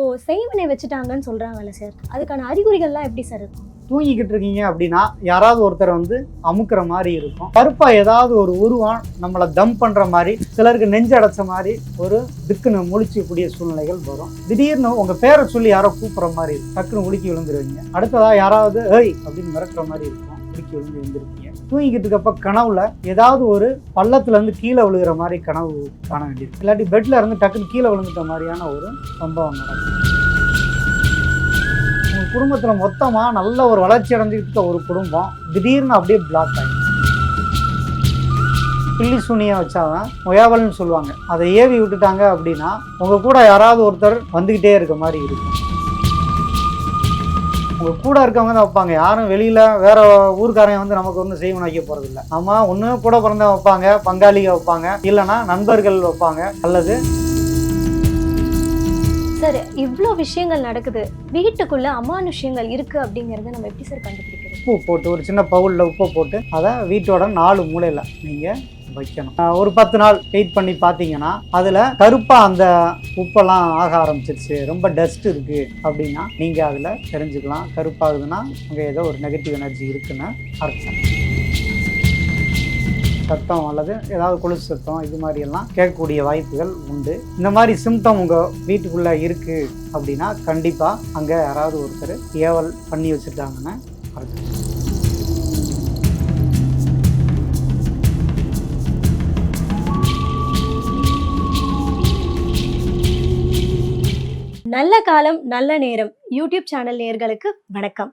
இப்போ செய்வனை வச்சுட்டாங்கன்னு சொல்கிறாங்கல்ல சார் அதுக்கான அறிகுறிகள்லாம் எப்படி சார் இருக்கும்? தூங்கிக்கிட்டு இருக்கீங்க அப்படின்னா யாராவது ஒருத்தர் வந்து அமுக்குற மாதிரி இருக்கும். கருப்பா ஏதாவது ஒரு உருவம் நம்மளை தம் பண்ற மாதிரி சிலருக்கு நெஞ்சு அடைச்ச மாதிரி ஒரு திக்குன்னு முழிச்சக்கூடிய சூழ்நிலைகள் வரும். திடீர்னு உங்க பேரை சொல்லி யாரோ கூப்பிட்ற மாதிரி இருக்கும் டக்குன்னு உலுக்கி விழுந்துருவீங்க. அடுத்ததா யாராவது ஏய் அப்படின்னு மிரட்டுற மாதிரி இருக்கும். உலுக்கி விழுந்து எழுந்திருக்கீங்க தூங்கிக்கிட்டு அப்போ கனவுல ஏதாவது ஒரு பள்ளத்துல இருந்து கீழே விழுகிற மாதிரி கனவு காண வேண்டியது இல்லாட்டி பெட்ல இருந்து டக்குன்னு கீழே விழுந்துட்ட மாதிரியான ஒரு சம்பவம் நடக்கும். உங்க குடும்பத்தில் மொத்தமாக நல்ல ஒரு வளர்ச்சி அடைஞ்சிக்கிட்ட ஒரு குடும்பம் திடீர்னு அப்படியே பிளாக் ஆயிடும் பில்லி சூனியம் வச்சாதான் முயாவல்னு சொல்லுவாங்க. அதை ஏவி விட்டுட்டாங்க அப்படின்னா உங்கள் கூட யாராவது ஒருத்தர் வந்துக்கிட்டே இருக்க மாதிரி இருக்கும். உங்க கூட இருக்கவங்க தான் வைப்பாங்க. யாரும் வெளியில வேற ஊர்க்காரங்க வந்து நமக்கு ஒன்றும் செய்வன வைக்க போறது இல்லை ஒன்று கூட பிறந்த வைப்பாங்க. பங்காளிக வைப்பாங்க. இல்லைன்னா நண்பர்கள் வைப்பாங்க. அல்லது சார் இவ்வளோ விஷயங்கள் நடக்குது. வீட்டுக்குள்ள அமானுஷ்யங்கள் இருக்கு அப்படிங்கறத நம்ம எப்படி சார் கண்டுபிடிக்கிறது? உப்பு போட்டு ஒரு சின்ன பவுலில் உப்பை போட்டு அதை வீட்டோட நாலு மூலையில் நீங்கள் வைக்கணும். ஒரு பத்து நாள் வெயிட் பண்ணி பார்த்தீங்கன்னா அதில் கருப்பாக அந்த உப்பெல்லாம் ஆக ஆரம்பிச்சிருச்சு. ரொம்ப டஸ்ட் இருக்குது அப்படின்னா நீங்கள் அதில் தெரிஞ்சுக்கலாம். கருப்பாகுதுன்னா அங்கே ஏதோ ஒரு நெகட்டிவ் எனர்ஜி இருக்குன்னு அர்த்தம். சத்தம் அல்லது ஏதாவது கொலுசு சத்தம் இது மாதிரி எல்லாம் கேட்கக்கூடிய வாய்ப்புகள் உண்டு. இந்த மாதிரி சிம்டம் உங்கள் வீட்டுக்குள்ளே இருக்குது அப்படின்னா கண்டிப்பாக அங்கே யாராவது ஒருத்தர் ஏவல் பண்ணி வச்சுருக்காங்கன்னு அர்த்தம். நல்ல காலம் நல்ல நேரம். யூடியூப் சேனல் நேர்களுக்கு வணக்கம்.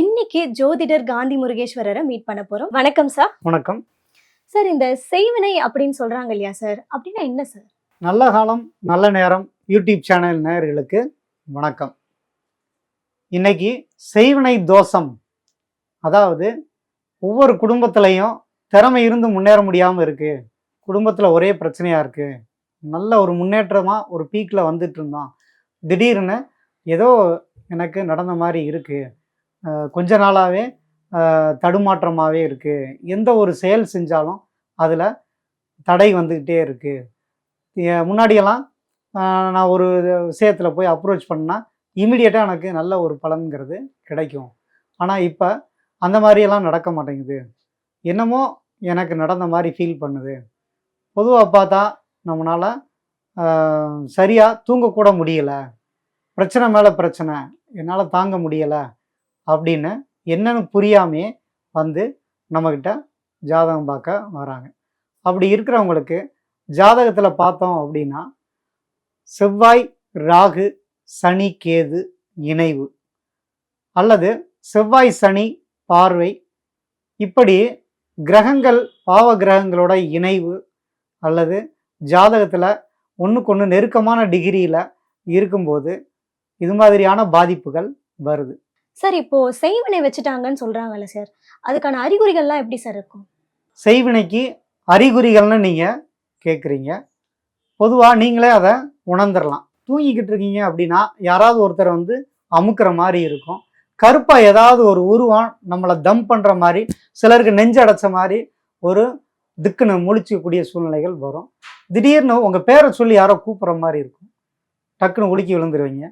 இன்னைக்கு ஜோதிடர் காந்தி முருகேஸ்வரரை மீட் பண்ண போறோம். வணக்கம் சார். வணக்கம். சார் இந்த செய்வினை அப்படின்னு சொல்றாங்க இல்லையா சார்? அப்படின்னா என்ன சார்? நல்ல காலம் நல்ல நேரம் யூடியூப் சேனல் நேயர்களுக்கு வணக்கம். இன்னைக்கு செய்வினை தோஷம். அதாவது ஒவ்வொரு குடும்பத்திலையும் திறமை இருந்து முன்னேற முடியாமல் இருக்கு. குடும்பத்தில் ஒரே பிரச்சனையாக இருக்கு. நல்ல ஒரு முன்னேற்றமாக ஒரு பீக்கில் வந்துட்டு இருந்தோம் திடீர்னு ஏதோ எனக்கு நடந்த மாதிரி இருக்குது கொஞ்ச நாளாகவே தடுமாற்றமாகவே இருக்குது எந்த ஒரு செயல் செஞ்சாலும் அதில் தடை வந்துக்கிட்டே இருக்குது முன்னாடியெல்லாம் நான் ஒரு விஷயத்தில் போய் அப்ரோச் பண்ணால் இமீடியட்டாக எனக்கு நல்ல ஒரு பலன்கிறது கிடைக்கும். ஆனால் இப்போ அந்த மாதிரியெல்லாம் நடக்க மாட்டேங்குது. என்னமோ எனக்கு நடந்த மாதிரி ஃபீல் பண்ணுது. பொதுவாக பார்த்தா நம்மளால் சரியாக தூங்கக்கூட முடியலை. பிரச்சனை மேலே பிரச்சனை. என்னால் தாங்க முடியலை அப்படின்னு என்னன்னு புரியாமையே வந்து நம்மக்கிட்ட ஜாதகம் பார்க்க வராங்க. அப்படி இருக்கிறவங்களுக்கு ஜாதகத்தில் பார்த்தோம் அப்படின்னா செவ்வாய் ராகு சனி கேது இணைவு. அல்லது செவ்வாய் சனி பார்வை இப்படி கிரகங்கள் பாவ கிரகங்களோட இணைவு அல்லது ஜாதகத்தில் ஒன்றுக்கு ஒன்று நெருக்கமான டிகிரியில் இருக்கும்போது இது மாதிரியான பாதிப்புகள் வருது. சார் இப்போ செய்வினை வச்சுட்டாங்கன்னு சொல்றாங்கல்ல சார் அதுக்கான அறிகுறிகள்லாம் எப்படி சார் இருக்கும்? செய்வினைக்கு அறிகுறிகள்னு நீங்கள் கேட்குறீங்க பொதுவாக நீங்களே அதை உணர்ந்துடலாம் தூங்கிக்கிட்டு இருக்கீங்க அப்படின்னா யாராவது ஒருத்தர் வந்து அமுக்குற மாதிரி இருக்கும். கருப்பாக ஏதாவது ஒரு உருவம் நம்மளை தம் பண்ணுற மாதிரி சிலருக்கு நெஞ்சு அடைச்ச மாதிரி ஒரு திக்குன்னு முழிச்சிக்கக்கூடிய சூழ்நிலைகள் வரும். திடீர்னு உங்கள் பேரை சொல்லி யாரோ கூப்பிட்ற மாதிரி இருக்கும். டக்குன்னு உலுக்கி விழுந்துருவீங்க.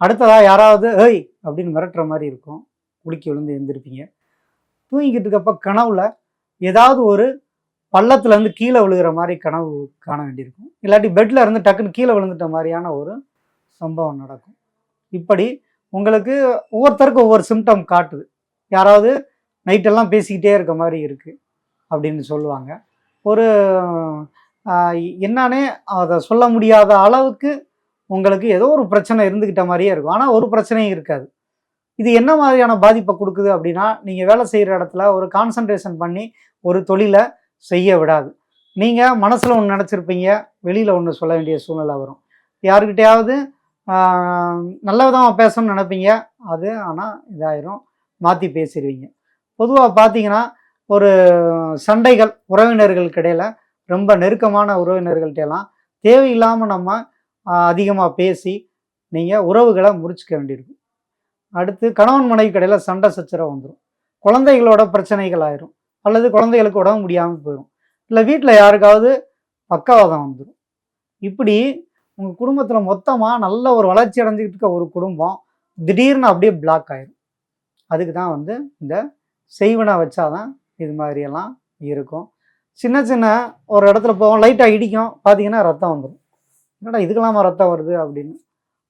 அடுத்ததாக யாராவது ஏய் அப்படின்னு மிரட்டுற மாதிரி இருக்கும். உலுக்கி விழுந்து எழுந்திருப்பீங்க. தூங்கிக்கிட்டு இருக்கப்ப கனவுல ஏதாவது ஒரு பள்ளத்துலேருந்து கீழே விழுகிற மாதிரி கனவு காண வேண்டியிருக்கும். இல்லாட்டி பெட்டில் இருந்து டக்குன்னு கீழே விழுந்துட்ட மாதிரியான ஒரு சம்பவம் நடக்கும். இப்படி உங்களுக்கு ஒவ்வொருத்தருக்கும் ஒவ்வொரு சிம்டம் காட்டுது. யாராவது நைட்டெல்லாம் பேசிக்கிட்டே இருக்க மாதிரி இருக்குது அப்படின்னு சொல்லுவாங்க. ஒரு ஆஹ், என்னன்னே அதை சொல்ல முடியாத அளவுக்கு உங்களுக்கு ஏதோ ஒரு பிரச்சனை இருந்துக்கிட்ட மாதிரியே இருக்கும். ஆனால் ஒரு பிரச்சனையும் இருக்காது. இது என்ன மாதிரியான பாதிப்பை கொடுக்குது அப்படின்னா நீங்கள் வேலை செய்கிற இடத்துல ஒரு கான்சன்ட்ரேஷன் பண்ணி ஒரு தொழிலை செய்ய விடாது. நீங்கள் மனசில் ஒன்று நினச்சிருப்பீங்க வெளியில் ஒன்று சொல்ல வேண்டிய சூழ்நிலை வரும். யாருக்கிட்டையாவது நல்ல விதமாக பேசணும்னு நினைப்பீங்க அது ஆனால் இதாயிரும். மாற்றி பேசிடுவீங்க பொதுவாக பார்த்தீங்கன்னா ஒரு சண்டைகள் உறவினர்களுக்கு இடையில் ரொம்ப நெருக்கமான உறவினர்கள்ட்ட எல்லாம் தேவையில்லாமல் நம்ம அதிகமாக பேசி நீங்கள் உறவுகளை முறிச்சுக்க வேண்டியிருக்கும். அடுத்து கணவன் மனைவி கடையில் சண்டை சச்சரவு வந்துடும் குழந்தைகளோட பிரச்சனைகள் ஆயிரும். அல்லது குழந்தைகளுக்கு உடம்பு முடியாமல் போயிடும் இல்லை வீட்டில் யாருக்காவது பக்கவாதம் வந்துடும் இப்படி உங்கள் குடும்பத்தில் மொத்தமாக நல்ல ஒரு வளர்ச்சி அடைஞ்சிக்கிட்டு இருக்க ஒரு குடும்பம் திடீர்னு அப்படியே பிளாக் ஆயிடும் அதுக்கு தான் வந்து இந்த செய்வனை வச்சாதான் இது மாதிரியெல்லாம் இருக்கும். சின்ன சின்ன ஒரு இடத்துல போவோம் லைட்டாக இடிக்கும் பார்த்தீங்கன்னா ரத்தம் வந்துடும் என்னடா இதுக்கெல்லாமா ரத்தம் வருது அப்படின்னு.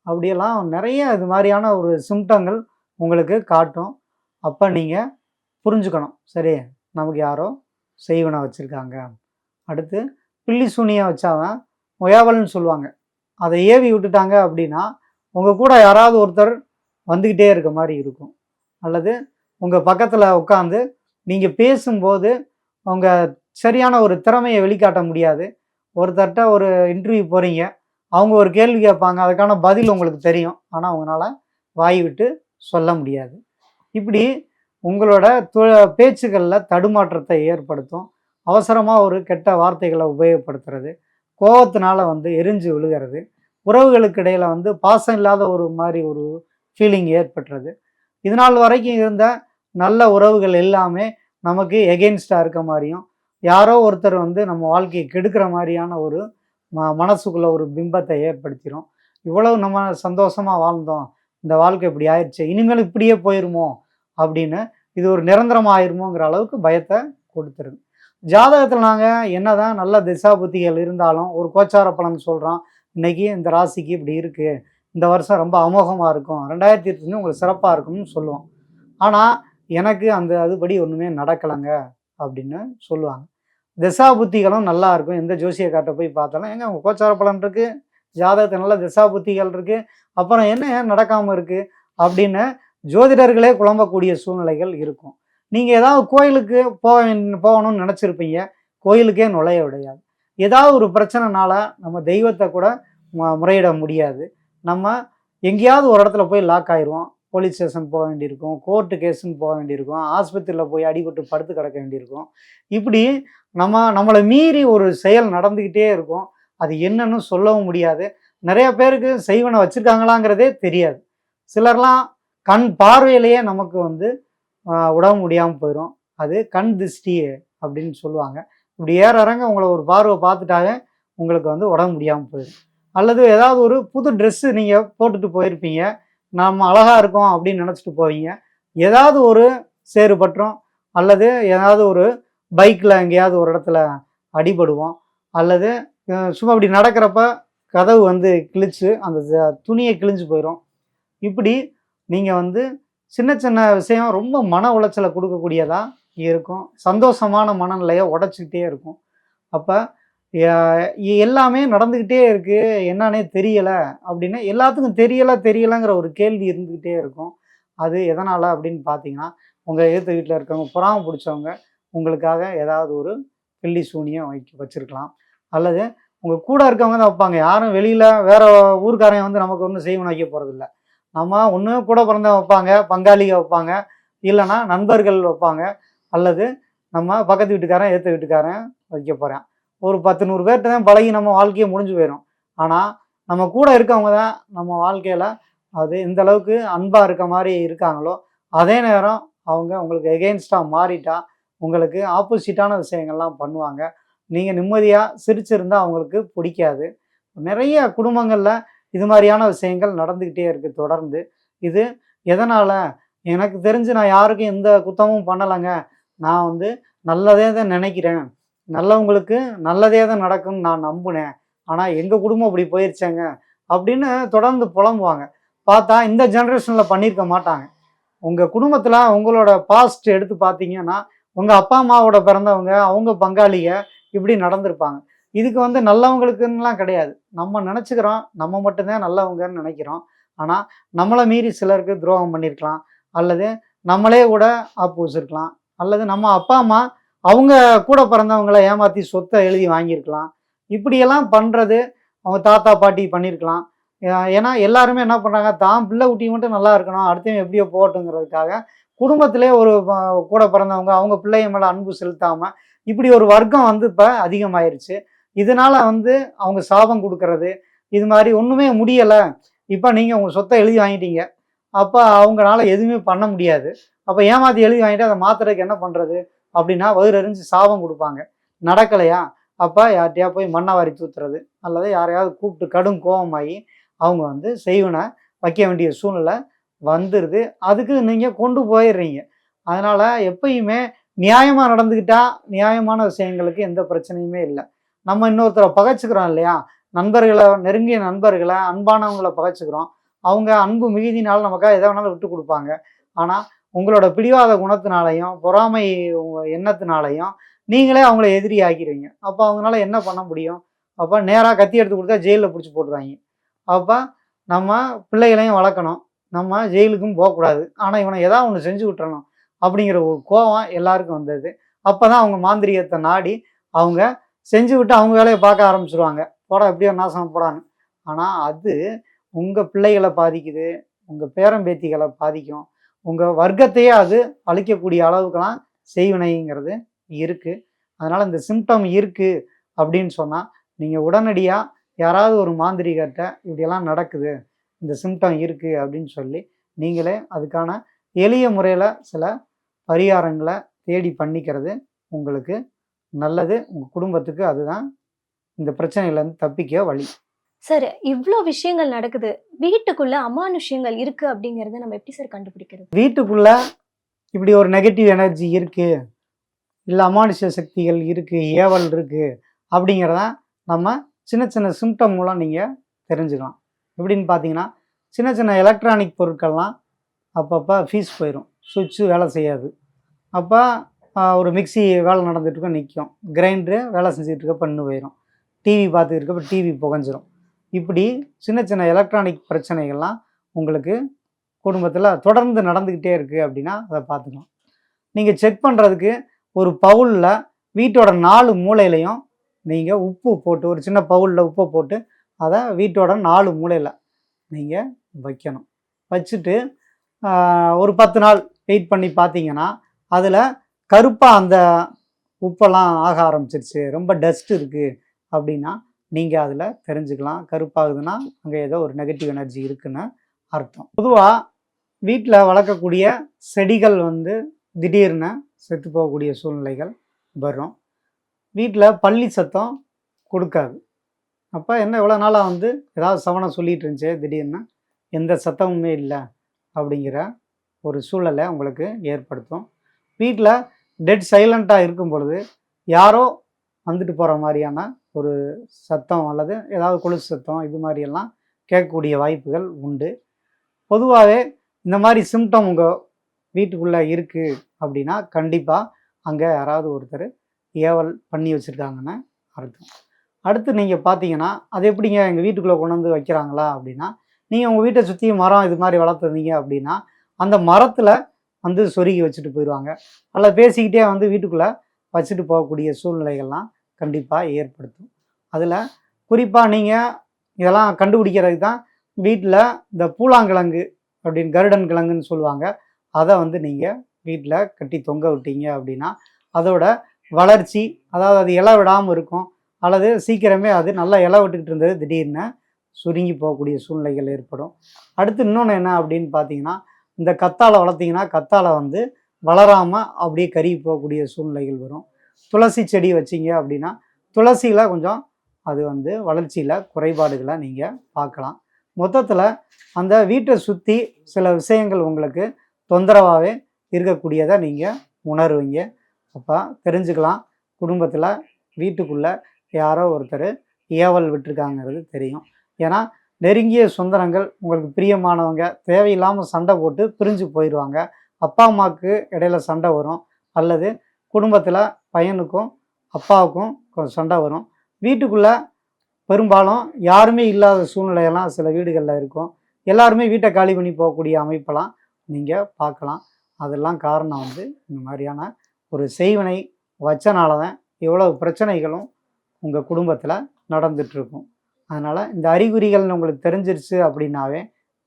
அப்படியெல்லாம் நிறைய இது மாதிரியான ஒரு சிம்டங்கள் உங்களுக்கு காட்டும். அப்போ நீங்கள் புரிஞ்சுக்கணும். சரி நமக்கு யாரோ செய்வனை வச்சுருக்காங்க. அடுத்து பில்லி சூனியை வச்சாதான் முயாவல்னு சொல்லுவாங்க. அதை ஏவி விட்டுட்டாங்க அப்படின்னா உங்கள் கூட யாராவது ஒருத்தர் வந்துக்கிட்டே இருக்க மாதிரி இருக்கும். அல்லது உங்கள் பக்கத்தில் உட்காந்து நீங்கள் பேசும்போது அவங்க சரியான ஒரு திறமையை வெளிக்காட்ட முடியாது. ஒருத்தர்கிட்ட ஒரு இன்டர்வியூ போகிறீங்க அவங்க ஒரு கேள்வி கேட்பாங்க அதுக்கான பதில் உங்களுக்கு தெரியும். ஆனால் அவங்களால வாய் விட்டு சொல்ல முடியாது. இப்படி உங்களோட து பேச்சுக்களில் தடுமாற்றத்தை ஏற்படுத்தும். அவசரமாக ஒரு கெட்ட வார்த்தைகளை உபயோகப்படுத்துறது. கோபத்தினால வந்து எரிஞ்சு விழுகிறது. உறவுகளுக்கு இடையில் வந்து பாசம் இல்லாத ஒரு மாதிரி ஒரு ஃபீலிங் ஏற்பட்டுறது. இதனால் வரைக்கும் இருந்த நல்ல உறவுகள் எல்லாமே நமக்கு எகெயின்ஸ்டாக இருக்க மாதிரியும் யாரோ ஒருத்தர் வந்து நம்ம வாழ்க்கையை கெடுக்கிற மாதிரியான ஒரு ம மனசுக்குள்ள ஒரு பிம்பத்தை ஏற்படுத்திடும் இவ்வளவு நம்ம சந்தோஷமாக வாழ்ந்தோம். இந்த வாழ்க்கை இப்படி ஆயிடுச்சு. இனிமேல் இப்படியே போயிருமோ? அப்படின்னு இது ஒரு நிரந்தரமாக ஆயிருமோங்கிற அளவுக்கு பயத்தை கொடுத்துருது. ஜாதகத்தில் நாங்கள் என்னதான் நல்ல திசா புத்திகள் இருந்தாலும் ஒரு கோச்சார பலன் சொல்கிறோம் இன்னைக்கு இந்த ராசிக்கு இப்படி இருக்குது இந்த வருஷம் ரொம்ப அமோகமாக இருக்கும். ரெண்டாயிரத்தி இருபத்தஞ்சு உங்களுக்கு சிறப்பாக இருக்கும்னு சொல்லுவோம். ஆனால் எனக்கு அந்த அதுபடி ஒன்றுமே நடக்கலைங்க அப்படின்னு சொல்லுவாங்க. திசா புத்திகளும் நல்லா இருக்கும். எந்த ஜோசியக்கார்ட்ட போய் பார்த்தாலும் எங்க உங்கள் கோச்சார பலன் இருக்குது ஜாதகத்தை நல்ல திசா புத்திகள் இருக்குது அப்புறம் என்ன ஏன் நடக்காமல் இருக்குது அப்படின்னு ஜோதிடர்களே குழம்பக்கூடிய சூழ்நிலைகள் இருக்கும். நீங்கள் ஏதாவது கோயிலுக்கு போக போகணும்னு நினச்சிருப்பீங்க. கோயிலுக்கே நுழைய விடையாது ஏதாவது ஒரு பிரச்சனைனால நம்ம தெய்வத்தை கூட முறையிட முடியாது. நம்ம எங்கேயாவது ஒரு இடத்துல போய் லாக் ஆயிடுவோம் போலீஸ் ஸ்டேஷன் போக வேண்டியிருக்கும் கோர்ட்டு கேஸுன்னு போக வேண்டியிருக்கும் ஆஸ்பத்திரியில் போய் அடிபட்டு படுத்து கிடக்க வேண்டியிருக்கும். இப்படி நம்ம நம்மளை மீறி ஒரு செயல் நடந்துக்கிட்டே இருக்கும். அது என்னன்னு சொல்லவும் முடியாது. நிறைய பேருக்கு செய்வனை வச்சுருக்காங்களாங்கிறதே தெரியாது. சிலர்லாம் கண் பார்வையிலேயே நமக்கு வந்து உடம்பு முடியாமல் போயிடும் அது கண் திருஷ்டி அப்படின்னு சொல்லுவாங்க. இப்படி ஏற இறங்க உங்களை ஒரு பார்வை பார்த்துட்டாவே உங்களுக்கு வந்து உடம்பு முடியாமல் போயிடும் அல்லது ஏதாவது ஒரு புது ட்ரெஸ்ஸு நீங்கள் போட்டுட்டு போயிருப்பீங்க. நாம் அழகாக இருக்கோம் அப்படின்னு நினச்சிட்டு போவீங்க. ஏதாவது ஒரு சேறு பற்றும் அல்லது ஏதாவது ஒரு பைக்கில் எங்கேயாவது ஒரு இடத்துல அடிபடுவோம். அல்லது சும்மா அப்படி நடக்கிறப்ப கதவு வந்து கிழிச்சு அந்த துணியை கிழிஞ்சு போயிடும் இப்படி நீங்கள் வந்து சின்ன சின்ன விஷயம் ரொம்ப மன உளைச்சலை கொடுக்கக்கூடியதாக இருக்கும். சந்தோஷமான மனநிலையை உடச்சிக்கிட்டே இருக்கும். அப்போ எல்லாமே நடந்துக்கிட்டே இருக்குது என்னன்னே தெரியலை அப்படின்னு எல்லாத்துக்கும் தெரியலை தெரியலைங்கிற ஒரு கேள்வி இருந்துக்கிட்டே இருக்கும். அது எதனால் அப்படின்னு பார்த்தீங்கன்னா உங்கள் எதிர்த்து வீட்டில் இருக்கவங்க புறாம பிடிச்சவங்க உங்களுக்காக ஏதாவது ஒரு பில்லி சூனியம் வைக்க வச்சுருக்கலாம். அல்லது உங்கள் கூட இருக்கவங்க தான் வைப்பாங்க. யாரும் வெளியில் வேறு ஊர்க்காரங்க வந்து நமக்கு ஒன்றும் செய்வன வைக்க போகிறதில்ல நம்ம ஒன்று கூட பிறந்த வைப்பாங்க பங்காளிக வைப்பாங்க இல்லைன்னா நண்பர்கள் வைப்பாங்க அல்லது நம்ம பக்கத்து வீட்டுக்காரன் ஏற்ற வீட்டுக்காரன் வைக்க போகிறேன் ஒரு பத்து நூறு பேர்கிட்ட தான் பழகி நம்ம வாழ்க்கையை முடிஞ்சு போயிடும் ஆனால் நம்ம கூட இருக்கவங்க தான் நம்ம வாழ்க்கையில் அது எந்த அளவுக்கு அன்பாக இருக்க மாதிரி இருக்காங்களோ அதே நேரம் அவங்க உங்களுக்கு எகெயின்ஸ்டாக மாறிட்டா உங்களுக்கு ஆப்போசிட்டான விஷயங்கள்லாம் பண்ணுவாங்க. நீங்கள் நிம்மதியாக சிரிச்சிருந்தால் அவங்களுக்கு பிடிக்காது. நிறைய குடும்பங்களில் இது மாதிரியான விஷயங்கள் நடந்துக்கிட்டே இருக்குது தொடர்ந்து. இது எதனால்? எனக்கு தெரிஞ்சு நான் யாருக்கும் எந்த குத்தமும் பண்ணலைங்க. நான் வந்து நல்லதே தான் நினைக்கிறேன். நல்லவங்களுக்கு நல்லதே தான் நடக்கும்னு நான் நம்பினேன். ஆனால் எங்கள் குடும்பம் இப்படி போயிருச்சேங்க அப்படின்னு தொடர்ந்து புலம்புவாங்க. பார்த்தா இந்த ஜென்ரேஷனில் பண்ணியிருக்க மாட்டாங்க. உங்கள் குடும்பத்தில் உங்களோட பாஸ்ட் எடுத்து பார்த்தீங்கன்னா உங்கள் அப்பா அம்மாவோட பிறந்தவங்க அவங்க பங்காளிக இப்படி நடந்திருப்பாங்க. இதுக்கு வந்து நல்லவங்களுக்குன்னெலாம் கிடையாது. நம்ம நினச்சிக்கிறோம் நம்ம மட்டும்தான் நல்லவங்கன்னு நினைக்கிறோம். ஆனால் நம்மளை மீறி சிலருக்கு துரோகம் பண்ணியிருக்கலாம் அல்லது நம்மளே கூட ஆப்பு அல்லது நம்ம அப்பா அம்மா அவங்க கூட பிறந்தவங்கள ஏமாற்றி சொத்தை எழுதி வாங்கியிருக்கலாம். இப்படியெல்லாம் பண்ணுறது அவங்க தாத்தா பாட்டி பண்ணியிருக்கலாம். ஏன்னா எல்லாருமே என்ன பண்ணுறாங்க தான் பிள்ளை குட்டி மட்டும் நல்லா இருக்கணும் அடுத்தவங்க எப்படியோ போகட்டுங்கிறதுக்காக குடும்பத்திலே ஒரு கூட பிறந்தவங்க அவங்க பிள்ளைய மேலே அன்பு செலுத்தாமல் இப்படி ஒரு வர்க்கம் வந்து இப்போ அதிகமாயிருச்சு. இதனால வந்து அவங்க சாபம் கொடுக்கறது இது மாதிரி ஒன்றுமே முடியலை. இப்போ நீங்கள் உங்கள் சொத்தை எழுதி வாங்கிட்டீங்க. அப்போ அவங்களால எதுவுமே பண்ண முடியாது. அப்போ ஏமாத்தி எழுதி வாங்கிட்டு அதை மாத்துறதுக்கு என்ன பண்ணுறது அப்படின்னா வயிறு எரிஞ்சு சாபம் கொடுப்பாங்க. நடக்கலையா? அப்போ யார்கிட்டயா போய் மண்ணை வாரி தூத்துறது? அல்லது யாரையாவது கூப்பிட்டு கடும் கோபமாகி அவங்க வந்து செய்வனை வைக்க வேண்டிய சூழ்நிலை வந்துடுது அதுக்கு நீங்கள் கொண்டு போயிடுறீங்க. அதனால் எப்பயுமே நியாயமாக நடந்துக்கிட்டால் நியாயமான விஷயங்களுக்கு எந்த பிரச்சனையுமே இல்லை. நம்ம இன்னொருத்தரை பகைச்சிக்கிறோம் இல்லையா? நண்பர்களை நெருங்கிய நண்பர்களை அன்பானவங்களை பகைச்சிக்கிறோம். அவங்க அன்பு மிகுதினால நமக்காக எதை வேணாலும் விட்டு கொடுப்பாங்க. ஆனால் உங்களோட பிடிவாத குணத்தினாலையும் பொறாமை எண்ணத்தினாலையும் நீங்களே அவங்கள எதிரி ஆக்கிடுவீங்க அப்போ அவங்களால என்ன பண்ண முடியும்? அப்போ நேராக கத்தி எடுத்து கொடுத்தா ஜெயிலில் பிடிச்சி போட்டுருவாங்க. அப்போ நம்ம பிள்ளைகளையும் வளர்க்கணும். நம்ம ஜெயிலுக்கும் போகக்கூடாது. ஆனால் இவனை ஏதாவது ஒன்று செஞ்சு விட்டுறணும் அப்படிங்கிற ஒரு கோவம் எல்லாருக்கும் வந்தது. அப்போ தான் அவங்க மாந்திரியத்தை நாடி அவங்க செஞ்சு விட்டு அவங்க வேலையை பார்க்க ஆரம்பிச்சிருவாங்க. போடா எப்படியோ நாசம் போடான்னு. ஆனால் அது உங்கள் பிள்ளைகளை பாதிக்குது. உங்கள் பேரம்பேத்திகளை பாதிக்கும். உங்கள் வர்க்கத்தையே அது அழிக்கக்கூடிய அளவுக்கெல்லாம் செய்வினைங்கிறது இருக்குது அதனால் இந்த சிம்டம் இருக்குது அப்படின்னு சொன்னால் நீங்கள் உடனடியாக யாராவது ஒரு மாந்திரிகர்கிட்ட இப்படியெல்லாம் நடக்குது இந்த சிம்டம் இருக்குது அப்படின்னு சொல்லி நீங்களே அதுக்கான எளிய முறையில் சில பரிகாரங்களை தேடி பண்ணிக்கிறது உங்களுக்கு நல்லது. உங்கள் குடும்பத்துக்கு அதுதான் இந்த பிரச்சனையிலேருந்து தப்பிக்க வழி. சார் இவ்வளோ விஷயங்கள் நடக்குது. வீட்டுக்குள்ள அமானுஷ்யங்கள் இருக்கு அப்படிங்கறத நம்ம எப்படி சார் கண்டுபிடிக்கிறது? வீட்டுக்குள்ள இப்படி ஒரு நெகட்டிவ் எனர்ஜி இருக்கு. இல்லை அமானுஷ சக்திகள் இருக்கு ஏவல் இருக்கு அப்படிங்கிறத நம்ம சின்ன சின்ன சிம்டம் மூலம் நீங்கள் தெரிஞ்சுக்கலாம். எப்படின்னு பார்த்தீங்கன்னா சின்ன சின்ன எலக்ட்ரானிக் பொருட்கள்லாம் அப்பப்போ ஃபீஸ் போயிடும் சுவிட்சு வேலை செய்யாது. அப்போ ஒரு மிக்ஸி வேலை நடந்துகிட்டு இருக்க நிற்கும் கிரைண்டரு வேலை செஞ்சுட்டு இருக்க பண்ணு போயிடும் டிவி பார்த்துட்டு இருக்கப்ப டிவி புகஞ்சிரும். இப்படி சின்ன சின்ன எலக்ட்ரானிக் பிரச்சனைகள்லாம் உங்களுக்கு குடும்பத்தில் தொடர்ந்து நடந்துக்கிட்டே இருக்குது அப்படின்னா அதை பார்த்துக்கலாம். நீங்கள் செக் பண்ணுறதுக்கு ஒரு பவுலில் வீட்டோட நாலு மூலையிலையும் நீங்கள் உப்பு போட்டு ஒரு சின்ன பவுலில் உப்பை போட்டு அதை வீட்டோட நாலு மூலையில் நீங்கள் வைக்கணும். வச்சுட்டு ஒரு பத்து நாள் வெயிட் பண்ணி பார்த்தீங்கன்னா அதில் கருப்பாக அந்த உப்பெல்லாம் ஆக ஆரம்பிச்சிருச்சு. ரொம்ப டஸ்ட் இருக்குது அப்படின்னா நீங்கள் அதில் தெரிஞ்சுக்கலாம். கருப்பாகுதுன்னா அங்கே ஏதோ ஒரு நெகட்டிவ் எனர்ஜி இருக்குன்னு அர்த்தம். பொதுவாக வீட்டில் வளர்க்கக்கூடிய செடிகள் வந்து திடீர்னு செத்து போகக்கூடிய சூழ்நிலைகள் வரும். வீட்டில் பள்ளி சத்தம் கொடுக்காது. அப்போ என்ன இவ்வளோ நாளாக வந்து ஏதாவது சவனம் சொல்லிகிட்டு இருந்துச்சு திடீர்னு எந்த சத்தமுமே இல்லை அப்படிங்கிற ஒரு சூழலை உங்களுக்கு ஏற்படுத்தும். வீட்டில் டெட் சைலண்ட்டாக இருக்கும் பொழுது யாரோ வந்துட்டு போகிற மாதிரியான ஒரு சத்தம் அல்லது ஏதாவது கொலுசு சத்தம் இது மாதிரியெல்லாம் கேட்கக்கூடிய வாய்ப்புகள் உண்டு. பொதுவாகவே இந்த மாதிரி சிம்டம் உங்கள் வீட்டுக்குள்ளே இருக்குது அப்படின்னா கண்டிப்பாக அங்கே யாராவது ஒருத்தர் ஏவல் பண்ணி வச்சுருக்காங்கன்னு அர்த்தம். அடுத்து நீங்கள் பார்த்தீங்கன்னா அது எப்படிங்க எங்கள் வீட்டுக்குள்ளே கொண்டு வந்து வைக்கிறாங்களா? அப்படின்னா நீங்கள் உங்கள் வீட்டை சுற்றி மரம் இது மாதிரி வளர்த்துருந்தீங்க அப்படின்னா அந்த மரத்தில் வந்து சொருகி வச்சுட்டு போயிடுவாங்க அல்ல பேசிக்கிட்டே வந்து வீட்டுக்குள்ளே வச்சுட்டு போகக்கூடிய சூழ்நிலைகள்லாம் கண்டிப்பாக ஏற்படுத்தும். அதில் குறிப்பாக நீங்கள் இதெல்லாம் கண்டுபிடிக்கிறதுக்கு தான் வீட்டில் இந்த பூலாங்கிழங்கு அப்படின்னு கருடன் கிழங்குன்னு சொல்லுவாங்க. அதை வந்து நீங்கள் வீட்டில் கட்டி தொங்க விட்டீங்க அப்படின்னா அதோட வளர்ச்சி அதாவது அது இலை விடாமல் இருக்கும் அல்லது சீக்கிரமே அது நல்லா இலை விட்டுக்கிட்டு இருந்தது திடீர்னு சுருங்கி போகக்கூடிய சூழ்நிலைகள் ஏற்படும். அடுத்து இன்னொன்று என்ன அப்படின்னு பார்த்தீங்கன்னா இந்த கத்தாழை வளர்த்திங்கன்னா கத்தாழை வந்து வளராமல் அப்படியே கருகி போகக்கூடிய சூழ்நிலைகள் வரும். துளசி செடி வச்சீங்க அப்படின்னா துளசியில் கொஞ்சம் அது வந்து வளர்ச்சியில் குறைபாடுகளை நீங்கள் பார்க்கலாம். மொத்தத்தில் அந்த வீட்டை சுற்றி சில விஷயங்கள் உங்களுக்கு தொந்தரவாகவே இருக்கக்கூடியதை நீங்கள் உணருவீங்க. அப்போ தெரிஞ்சுக்கலாம். குடும்பத்தில் வீட்டுக்குள்ளே யாரோ ஒருத்தர் ஏவல் விட்டுருக்காங்கிறது தெரியும். ஏன்னா நெருங்கிய சுந்தரங்கள் உங்களுக்கு பிரியமானவங்க தேவையில்லாமல் சண்டை போட்டு பிரிஞ்சு போயிடுவாங்க அப்பா அம்மாவுக்கு இடையில சண்டை வரும். அல்லது குடும்பத்தில் பையனுக்கும் அப்பாவுக்கும் கொஞ்சம் சண்டை வரும். வீட்டுக்குள்ளே பெரும்பாலும் யாருமே இல்லாத சூழ்நிலையெல்லாம் சில வீடுகளில் இருக்கும். எல்லாருமே வீட்டை காலி பண்ணி போகக்கூடிய அமைப்பெல்லாம் நீங்கள் பார்க்கலாம். அதெல்லாம் காரணம் வந்து இந்த மாதிரியான ஒரு செய்வினை வச்சனால தான் இவ்வளவு பிரச்சனைகளும் உங்கள் குடும்பத்தில் நடந்துட்டுருக்கும். அதனால் இந்த அறிகுறிகள் உங்களுக்கு தெரிஞ்சிருச்சு அப்படின்னாவே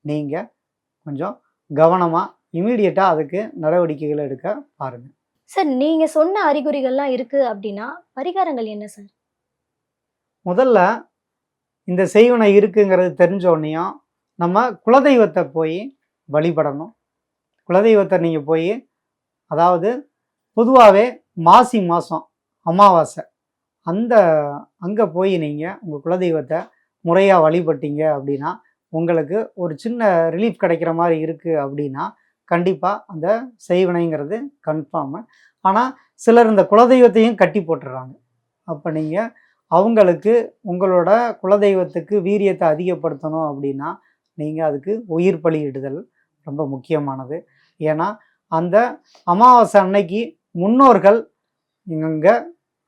நீங்கள் கொஞ்சம் கவனமாக இமீடியட்டாக அதுக்கு நடவடிக்கைகளை எடுக்க பாருங்கள் சார் நீங்க சொன்ன அறிகுறிகள்லாம் இருக்கு அப்படின்னா பரிகாரங்கள் என்ன சார்? முதல்ல இந்த செய்வனை இருக்குங்கிறது தெரிஞ்ச உடனேயும் நம்ம குலதெய்வத்தை போய் வழிபடணும். குலதெய்வத்தை நீங்கள் போய் அதாவது பொதுவாகவே மாசி மாதம் அமாவாசை அந்த அங்கே போய் நீங்கள் உங்கள் குலதெய்வத்தை முறையாக வழிபட்டீங்க அப்படின்னா உங்களுக்கு ஒரு சின்ன ரிலீஃப் கிடைக்கிற மாதிரி இருக்குது அப்படின்னா கண்டிப்பாக அந்த செய்வினைங்கிறது கன்ஃபார்மு ஆனால் சிலர் இந்த குலதெய்வத்தையும் கட்டி போட்டுடுறாங்க அப்போ நீங்கள் அவங்களுக்கு உங்களோட குலதெய்வத்துக்கு வீரியத்தை அதிகப்படுத்தணும் அப்படின்னா நீங்கள் அதுக்கு உயிர் பலியிடுதல் ரொம்ப முக்கியமானது. ஏன்னா அந்த அமாவாசை அன்னைக்கு முன்னோர்கள் இங்கே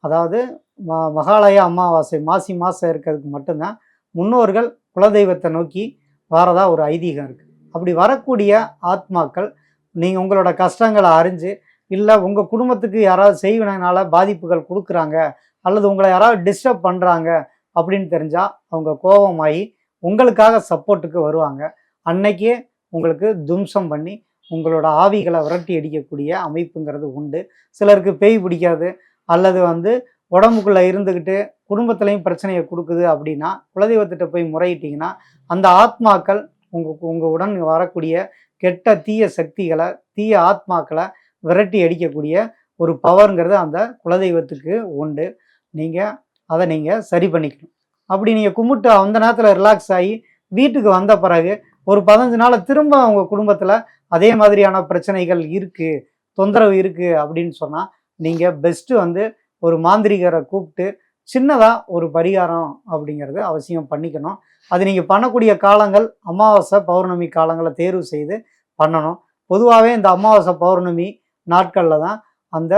அதாவது ம மகாலய அமாவாசை மாசி மாதம் இருக்கிறதுக்கு மட்டும்தான் முன்னோர்கள் குலதெய்வத்தை நோக்கி வரதா ஒரு ஐதீகம் இருக்குது அப்படி வரக்கூடிய ஆத்மாக்கள் நீங்கள் உங்களோட கஷ்டங்களை அறிஞ்சு இல்லை உங்கள் குடும்பத்துக்கு யாராவது செய்வினால பாதிப்புகள் கொடுக்குறாங்க அல்லது உங்களை யாராவது டிஸ்டர்ப் பண்ணுறாங்க அப்படின்னு தெரிஞ்சால் அவங்க கோபமாகி உங்களுக்காக சப்போர்ட்டுக்கு வருவாங்க. அன்னைக்கே உங்களுக்கு தும்சம் பண்ணி உங்களோட ஆவிகளை விரட்டி அடிக்கக்கூடிய அமைப்புங்கிறது உண்டு. சிலருக்கு பேய் பிடிக்காது அல்லது வந்து உடம்புக்குள்ளே இருந்துக்கிட்டு குடும்பத்துலேயும் பிரச்சனையை கொடுக்குது அப்படின்னா குலதெய்வத்திட்ட போய் முறையிட்டிங்கன்னா அந்த ஆத்மாக்கள் உங்கள் உங்கள் உடன் வரக்கூடிய கெட்ட தீய சக்திகளை தீய ஆத்மாக்களை விரட்டி அடிக்கக்கூடிய ஒரு பவருங்கிறது அந்த குலதெய்வத்துக்கு உண்டு. நீங்கள் அதை நீங்கள் சரி பண்ணிக்கணும். அப்படி நீங்கள் கும்பிட்டு அந்த நேரத்தில் ரிலாக்ஸ் ஆகி வீட்டுக்கு வந்த பிறகு ஒரு பதினஞ்சு நாளில் திரும்ப உங்கள் குடும்பத்தில் அதே மாதிரியான பிரச்சனைகள் இருக்குது தொந்தரவு இருக்குது அப்படின்னு சொன்னால் நீங்கள் பெஸ்ட்டு வந்து ஒரு மாந்திரிகரை கூப்பிட்டு சின்னதாக ஒரு பரிகாரம் அப்படிங்கிறது அவசியம் பண்ணிக்கணும். அது நீங்கள் பண்ணக்கூடிய காலங்கள் அமாவாசை பௌர்ணமி காலங்களை தேர்வு செய்து பண்ணணும். பொதுவாகவே இந்த அமாவாசை பௌர்ணமி நாட்களில் தான் அந்த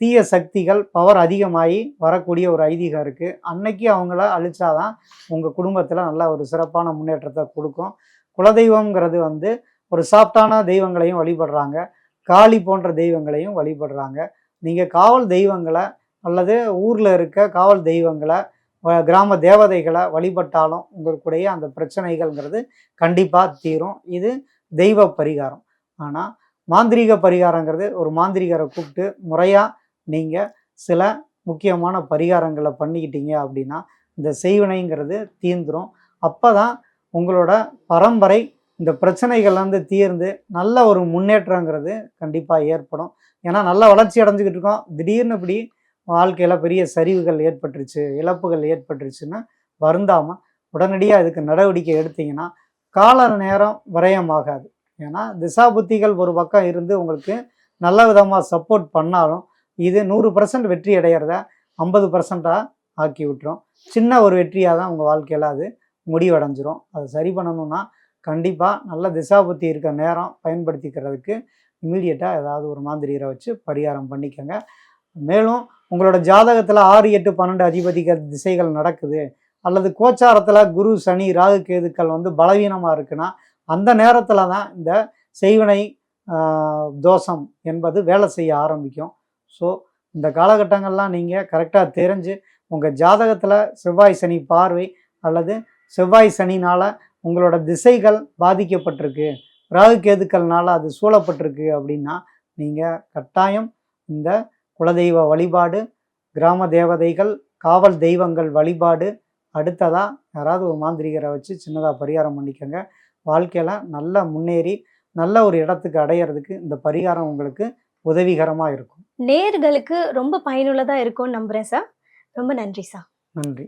தீய சக்திகள் பவர் அதிகமாகி வரக்கூடிய ஒரு ஐதீகம் இருக்குது அன்னைக்கு அவங்கள அழிச்சாதான் உங்கள் குடும்பத்தில் நல்ல ஒரு சிறப்பான முன்னேற்றத்தை கொடுக்கும். குலதெய்வம்ங்கிறது வந்து ஒரு சாஃப்டான தெய்வங்களையும் வழிபடுறாங்க. காளி போன்ற தெய்வங்களையும் வழிபடுறாங்க. நீங்கள் காவல் தெய்வங்களை அல்லது ஊரில் இருக்க காவல் தெய்வங்களை வ- கிராம தேவதைகளை வழிபட்டாலும் உங்களுக்குடைய அந்த பிரச்சனைகள்ங்கிறது கண்டிப்பாக தீரும். இது தெய்வ பரிகாரம். ஆனால் மாந்திரீக பரிகாரங்கிறது ஒரு மாந்திரிகரை கூப்பிட்டு முறையாக நீங்கள் சில முக்கியமான பரிகாரங்களை பண்ணிக்கிட்டீங்க அப்படின்னா இந்த செய்வினைங்கிறது தீந்துரும். அப்போ தான் உங்களோட பரம்பரை இந்த பிரச்சனைகள்லேருந்து தீர்ந்து நல்ல ஒரு முன்னேற்றங்கிறது கண்டிப்பாக ஏற்படும். ஏன்னா நல்ல வளர்ச்சி அடைஞ்சிக்கிட்டு இருக்கோம். திடீர்னு இப்படி வாழ்க்கையில் பெரிய சரிவுகள் ஏற்பட்டுருச்சு இழப்புகள் ஏற்பட்டுருச்சுன்னா வருந்தாமல் உடனடியாக இதுக்கு நடவடிக்கை எடுத்தீங்கன்னா கால நேரம் விரயமாகாது. ஏன்னா திசாபுத்திகள் ஒரு பக்கம் இருந்து உங்களுக்கு நல்ல விதமாக சப்போர்ட் பண்ணாலும் இது நூறு பர்சன்ட் வெற்றி அடையிறத ஐம்பது பர்சண்ட்டாக ஆக்கி விட்டுரும். சின்ன ஒரு வெற்றியாக தான் உங்கள் வாழ்க்கையில் அது முடிவடைஞ்சிரும். அதை சரி பண்ணணும்னா கண்டிப்பாக நல்ல திசாபுத்தி இருக்க நேரம் பயன்படுத்திக்கிறதுக்கு இமீடியட்டாக ஏதாவது ஒரு மாந்திரியரை வச்சு பரிகாரம் பண்ணிக்கோங்க. மேலும் உங்களோட ஜாதகத்தில் ஆறு எட்டு பன்னெண்டு அதிபதிகள் திசைகள் நடக்குது. அல்லது கோச்சாரத்தில் குரு சனி ராகு கேதுக்கள் வந்து பலவீனமாக இருக்குன்னா அந்த நேரத்தில் தான் இந்த செய்வினை தோஷம் என்பது வேலை செய்ய ஆரம்பிக்கும். ஸோ இந்த காலகட்டங்கள்லாம் நீங்கள் கரெக்டாக தெரிஞ்சு உங்கள் ஜாதகத்தில் செவ்வாய் சனி பார்வை அல்லது செவ்வாய் சனினால் உங்களோட திசைகள் பாதிக்கப்பட்டிருக்கு. ராகு கேதுக்கள்னால் அது சூழப்பட்டிருக்கு அப்படின்னா நீங்கள் கட்டாயம் இந்த குலதெய்வ வழிபாடு கிராம தேவதைகள் காவல் தெய்வங்கள் வழிபாடு. அடுத்ததாக யாராவது ஒரு மாந்திரிகரை வச்சு சின்னதாக பரிகாரம் பண்ணிக்கோங்க. வாழ்க்கையில் நல்லா முன்னேறி நல்ல ஒரு இடத்துக்கு அடையிறதுக்கு இந்த பரிகாரம் உங்களுக்கு உதவிகரமாக இருக்கும். நேர்களுக்கு ரொம்ப பயனுள்ளதா இருக்கும்னு நம்புறேன் சார். ரொம்ப நன்றி சார். நன்றி.